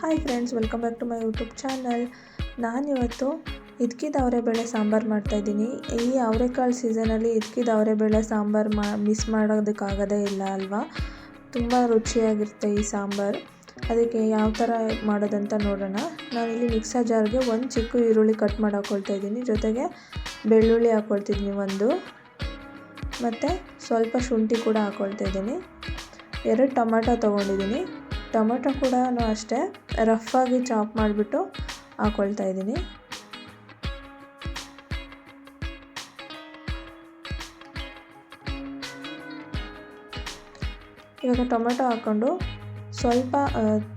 Hi friends welcome back to my YouTube channel ನಾನಿವತ್ತು ಇದ್ಕಿದ ಅವರೆಬೇಳೆ ಸಾಂಬಾರು ಮಾಡ್ತಾಯಿದ್ದೀನಿ ಈ ಅವರೆಕಾಳು ಸೀಸನಲ್ಲಿ ಇದ್ಕಿದ ಅವರೆಬೇಳೆ ಸಾಂಬಾರು ಮಾ ಮಿಸ್ ಮಾಡೋದಕ್ಕಾಗೋದೇ ಇಲ್ಲ ಅಲ್ವಾ? ತುಂಬ ರುಚಿಯಾಗಿರುತ್ತೆ ಈ ಸಾಂಬಾರು. ಅದಕ್ಕೆ ಯಾವ ಥರ ಮಾಡೋದಂತ ನೋಡೋಣ. ನಾನಿಲ್ಲಿ ಮಿಕ್ಸರ್ ಜಾರ್ಗೆ ಒಂದು ಚಿಕ್ಕ ಈರುಳ್ಳಿ ಕಟ್ ಮಾಡಿ ಹಾಕ್ಕೊಳ್ತಾ ಇದ್ದೀನಿ. ಜೊತೆಗೆ ಬೆಳ್ಳುಳ್ಳಿ ಹಾಕ್ಕೊಳ್ತಿದ್ದೀನಿ ಒಂದು. ಮತ್ತು ಸ್ವಲ್ಪ ಶುಂಠಿ ಕೂಡ ಹಾಕ್ಕೊಳ್ತಾ ಇದ್ದೀನಿ. ಎರಡು ಟೊಮ್ಯಾಟೊ ತೊಗೊಂಡಿದ್ದೀನಿ. ಟೊಮೆಟೊ ಕೂಡ ಅಷ್ಟೇ ರಫಾಗಿ ಚಾಪ್ ಮಾಡಿಬಿಟ್ಟು ಹಾಕ್ಕೊಳ್ತಾ ಇದ್ದೀನಿ. ಇವಾಗ ಟೊಮೆಟೊ ಹಾಕ್ಕೊಂಡು ಸ್ವಲ್ಪ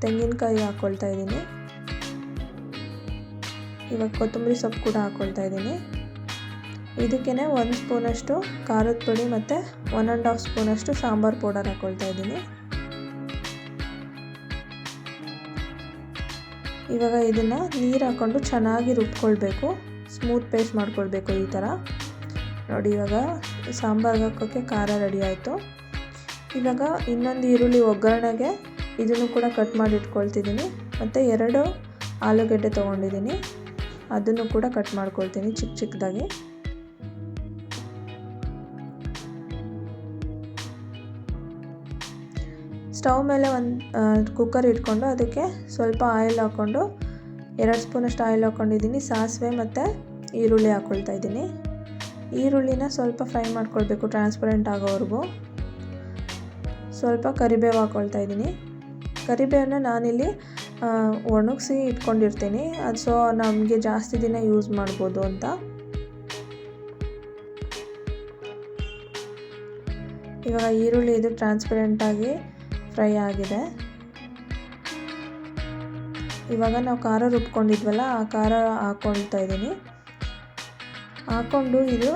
ತೆಂಗಿನಕಾಯಿ ಹಾಕ್ಕೊಳ್ತಾ ಇದ್ದೀನಿ. ಇವಾಗ ಕೊತ್ತಂಬರಿ ಸೊಪ್ಪು ಕೂಡ ಹಾಕ್ಕೊಳ್ತಾ ಇದ್ದೀನಿ. ಇದಕ್ಕೇ ಒಂದು ಸ್ಪೂನಷ್ಟು ಖಾರದ ಪುಡಿ ಮತ್ತು ಒನ್ ಆ್ಯಂಡ್ ಹಾಫ್ ಸ್ಪೂನಷ್ಟು ಸಾಂಬಾರು ಪೌಡರ್ ಹಾಕ್ಕೊಳ್ತಾ ಇದ್ದೀನಿ. ಇವಾಗ ಇದನ್ನು ನೀರು ಹಾಕ್ಕೊಂಡು ಚೆನ್ನಾಗಿ ರುಬ್ಕೊಳ್ಬೇಕು. ಸ್ಮೂತ್ ಪೇಸ್ಟ್ ಮಾಡ್ಕೊಳ್ಬೇಕು ಈ ಥರ ನೋಡಿ ಇವಾಗ ಸಾಂಬಾರ್ಗೆ ಹಾಕೋಕ್ಕೆ ಖಾರ ರೆಡಿ ಆಯಿತು. ಇವಾಗ ಇನ್ನೊಂದು ಈರುಳ್ಳಿ ಒಗ್ಗರಣೆಗೆ ಇದನ್ನು ಕೂಡ ಕಟ್ ಮಾಡಿ ಇಟ್ಕೊಳ್ತಿದ್ದೀನಿ. ಮತ್ತು ಎರಡು ಆಲೂಗಡ್ಡೆ ತೊಗೊಂಡಿದ್ದೀನಿ. ಅದನ್ನು ಕೂಡ ಕಟ್ ಮಾಡ್ಕೊಳ್ತೀನಿ ಚಿಕ್ಕ ಚಿಕ್ಕದಾಗಿ ಸ್ಟವ್ ಮೇಲೆ ಒಂದು ಕುಕ್ಕರ್ ಇಟ್ಕೊಂಡು ಅದಕ್ಕೆ ಸ್ವಲ್ಪ ಆಯಿಲ್ ಹಾಕ್ಕೊಂಡು, ಎರಡು ಸ್ಪೂನಷ್ಟು ಆಯಿಲ್ ಹಾಕ್ಕೊಂಡಿದ್ದೀನಿ, ಸಾಸಿವೆ ಮತ್ತು ಈರುಳ್ಳಿ ಹಾಕ್ಕೊಳ್ತಾ ಇದ್ದೀನಿ. ಈರುಳ್ಳಿನ ಸ್ವಲ್ಪ ಫ್ರೈ ಮಾಡ್ಕೊಳ್ಬೇಕು ಟ್ರಾನ್ಸ್ಪರೆಂಟ್ ಆಗೋವರೆಗೂ. ಸ್ವಲ್ಪ ಕರಿಬೇವು ಹಾಕ್ಕೊಳ್ತಾ ಇದ್ದೀನಿ. ಕರಿಬೇವನ್ನ ನಾನಿಲ್ಲಿ ಒಣಗಿಸಿ ಇಟ್ಕೊಂಡಿರ್ತೀನಿ. ಅದು ಸೊ ನಮಗೆ ಜಾಸ್ತಿ ದಿನ ಯೂಸ್ ಮಾಡ್ಬೋದು ಅಂತ. ಇವಾಗ ಈರುಳ್ಳಿ ಇದು ಟ್ರಾನ್ಸ್ಪರೆಂಟಾಗಿ ಫ್ರೈ ಆಗಿದೆ. ಇವಾಗ ನಾವು ಖಾರ ರುಬ್ಕೊಂಡಿದ್ವಲ್ಲ, ಆ ಖಾರ ಹಾಕ್ಕೊಳ್ತಾ ಇದ್ದೀನಿ. ಹಾಕ್ಕೊಂಡು ಇದು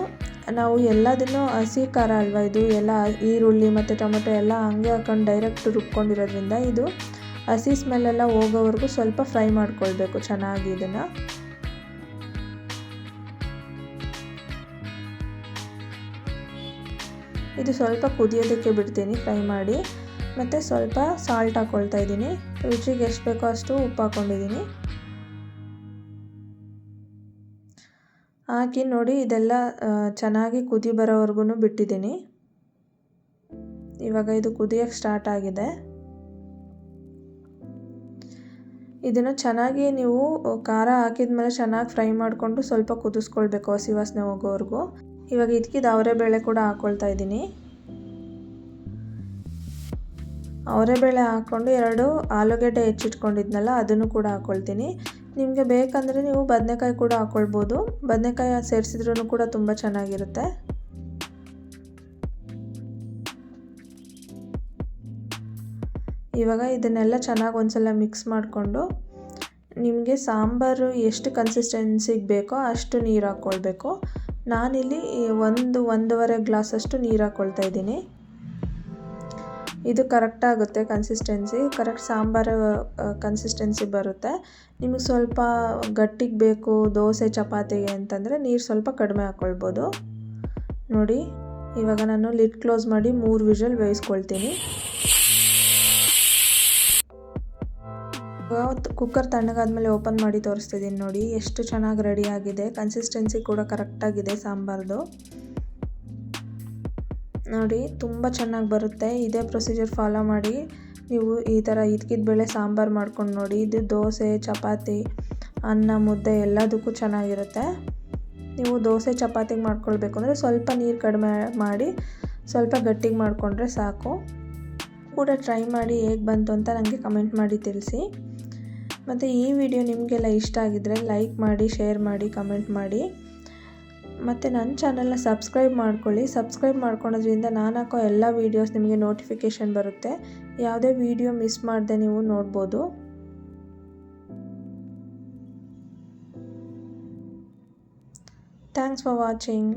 ನಾವು ಎಲ್ಲದನ್ನು ಹಸಿ ಖಾರ ಅಲ್ವಾ ಇದು? ಎಲ್ಲ ಈರುಳ್ಳಿ ಮತ್ತು ಟೊಮೆಟೊ ಎಲ್ಲ ಹಂಗೆ ಹಾಕೊಂಡು ಡೈರೆಕ್ಟ್ ರುಬ್ಕೊಂಡಿರೋದ್ರಿಂದ ಇದು ಹಸಿ ಸ್ಮೆಲ್ಲೆಲ್ಲ ಹೋಗೋವರೆಗೂ ಸ್ವಲ್ಪ ಫ್ರೈ ಮಾಡ್ಕೊಳ್ಬೇಕು, ಚೆನ್ನಾಗಿ ಇದನ್ನು. ಇದು ಸ್ವಲ್ಪ ಕುದಿಯೋದಕ್ಕೆ ಬಿಡ್ತೀನಿ, ಫ್ರೈ ಮಾಡಿ. ಮತ್ತು ಸ್ವಲ್ಪ ಸಾಲ್ಟ್ ಹಾಕ್ಕೊಳ್ತಾ ಇದ್ದೀನಿ. ರುಚಿಗೆ ಎಷ್ಟು ಬೇಕೋ ಅಷ್ಟು ಉಪ್ಪು ಹಾಕ್ಕೊಂಡಿದ್ದೀನಿ ಹಾಕಿ ನೋಡಿ ಇದೆಲ್ಲ ಚೆನ್ನಾಗಿ ಕುದಿ ಬರೋವರೆಗೂ ಬಿಟ್ಟಿದ್ದೀನಿ. ಇವಾಗ ಇದು ಕುದಿಯೋಕ್ಕೆ ಸ್ಟಾರ್ಟ್ ಆಗಿದೆ. ಇದನ್ನು ಚೆನ್ನಾಗಿ ನೀವು ಖಾರ ಹಾಕಿದ ಮೇಲೆ ಚೆನ್ನಾಗಿ ಫ್ರೈ ಮಾಡಿಕೊಂಡು ಸ್ವಲ್ಪ ಕುದಿಸ್ಕೊಳ್ಬೇಕು ಹಸಿ ವಾಸನೆ ಹೋಗೋವರೆಗೂ. ಇವಾಗ ಇದಕ್ಕಿದ್ದು ಅವರೆಬೇಳೆ ಕೂಡ ಹಾಕ್ಕೊಳ್ತಾ ಇದ್ದೀನಿ. ಅವರೆಬೇಳೆ ಹಾಕ್ಕೊಂಡು ಎರಡು ಆಲೂಗೆಡ್ಡೆ ಹೆಚ್ಚಿಟ್ಕೊಂಡಿದ್ನಲ್ಲ, ಅದನ್ನು ಕೂಡ ಹಾಕ್ಕೊಳ್ತೀನಿ ನಿಮಗೆ ಬೇಕಂದರೆ ನೀವು ಬದನೆಕಾಯಿ ಕೂಡ ಹಾಕ್ಕೊಳ್ಬೋದು ಬದನೆಕಾಯಿ ಸೇರಿಸಿದ್ರೂ ಕೂಡ ತುಂಬ ಚೆನ್ನಾಗಿರುತ್ತೆ. ಇವಾಗ ಇದನ್ನೆಲ್ಲ ಚೆನ್ನಾಗಿ ಒಂದ್ಸಲ ಮಿಕ್ಸ್ ಮಾಡಿಕೊಂಡು ನಿಮಗೆ ಸಾಂಬಾರು ಎಷ್ಟು ಕನ್ಸಿಸ್ಟೆನ್ಸಿಗೆ ಬೇಕೋ ಅಷ್ಟು ನೀರು ಹಾಕ್ಕೊಳ್ಬೇಕು ನಾನಿಲ್ಲಿ ಒಂದು ಒಂದೂವರೆ ಗ್ಲಾಸಷ್ಟು ನೀರು ಹಾಕ್ಕೊಳ್ತಾ ಇದ್ದೀನಿ. ಇದು ಕರೆಕ್ಟ್ ಆಗುತ್ತೆ ಕನ್ಸಿಸ್ಟೆನ್ಸಿ ಕರೆಕ್ಟ್ ಸಾಂಬಾರು ಕನ್ಸಿಸ್ಟೆನ್ಸಿ ಬರುತ್ತೆ. ನಿಮಗೆ ಸ್ವಲ್ಪ ಗಟ್ಟಿಗೆ ಬೇಕು, ದೋಸೆ ಚಪಾತಿಗೆ ಅಂತಂದರೆ ನೀರು ಸ್ವಲ್ಪ ಕಡಿಮೆ ಹಾಕ್ಕೊಳ್ಬೋದು ನೋಡಿ, ಇವಾಗ ನಾನು ಲಿಡ್ ಕ್ಲೋಸ್ ಮಾಡಿ ಮೂರು ವಿಷಲ್ ಬೇಯಿಸ್ಕೊಳ್ತೀನಿ. ಕುಕ್ಕರ್ ತಣ್ಣಗಾದ್ಮೇಲೆ ಓಪನ್ ಮಾಡಿ ತೋರಿಸ್ತಿದ್ದೀನಿ ನೋಡಿ, ಎಷ್ಟು ಚೆನ್ನಾಗಿ ರೆಡಿ ಆಗಿದೆ. ಕನ್ಸಿಸ್ಟೆನ್ಸಿ ಕೂಡ ಕರೆಕ್ಟಾಗಿದೆ ಸಾಂಬಾರ್ದು. ನೋಡಿ, ತುಂಬ ಚೆನ್ನಾಗಿ ಬರುತ್ತೆ. ಇದೇ ಪ್ರೊಸೀಜರ್ ಫಾಲೋ ಮಾಡಿ. ನೀವು ಈ ಥರ ಇದ್ಕಿದ ಬೇಳೆ ಸಾಂಬಾರು ಮಾಡ್ಕೊಂಡು ನೋಡಿ. ಇದು ದೋಸೆ, ಚಪಾತಿ, ಅನ್ನ, ಮುದ್ದೆ ಎಲ್ಲದಕ್ಕೂ ಚೆನ್ನಾಗಿರುತ್ತೆ. ನೀವು ದೋಸೆ ಚಪಾತಿಗೆ ಮಾಡ್ಕೊಳ್ಬೇಕು ಅಂದರೆ ಸ್ವಲ್ಪ ನೀರು ಕಡಿಮೆ ಮಾಡಿ, ಸ್ವಲ್ಪ ಗಟ್ಟಿಗೆ ಮಾಡಿಕೊಂಡ್ರೆ ಸಾಕು. ಕೂಡ ಟ್ರೈ ಮಾಡಿ ಹೇಗೆ ಬಂತು ಅಂತ ನನಗೆ ಕಮೆಂಟ್ ಮಾಡಿ ತಿಳಿಸಿ. ಮತ್ತು ಈ ವಿಡಿಯೋ ನಿಮಗೆಲ್ಲ ಇಷ್ಟ ಆಗಿದ್ದರೆ ಲೈಕ್ ಮಾಡಿ ಶೇರ್ ಮಾಡಿ ಕಮೆಂಟ್ ಮಾಡಿ. ಮತ್ತು ನನ್ನ ಚಾನಲ್ನ ಸಬ್ಸ್ಕ್ರೈಬ್ ಮಾಡ್ಕೊಳ್ಳಿ. ಸಬ್ಸ್ಕ್ರೈಬ್ ಮಾಡ್ಕೊಳೋದ್ರಿಂದ ನಾನು ಹಾಕೋ ಎಲ್ಲ ವೀಡಿಯೋಸ್ ನಿಮಗೆ ನೋಟಿಫಿಕೇಷನ್ ಬರುತ್ತೆ. ಯಾವುದೇ ವೀಡಿಯೋ ಮಿಸ್ ಮಾಡದೆ ನೀವು ನೋಡ್ಬೋದು. Thanks for watching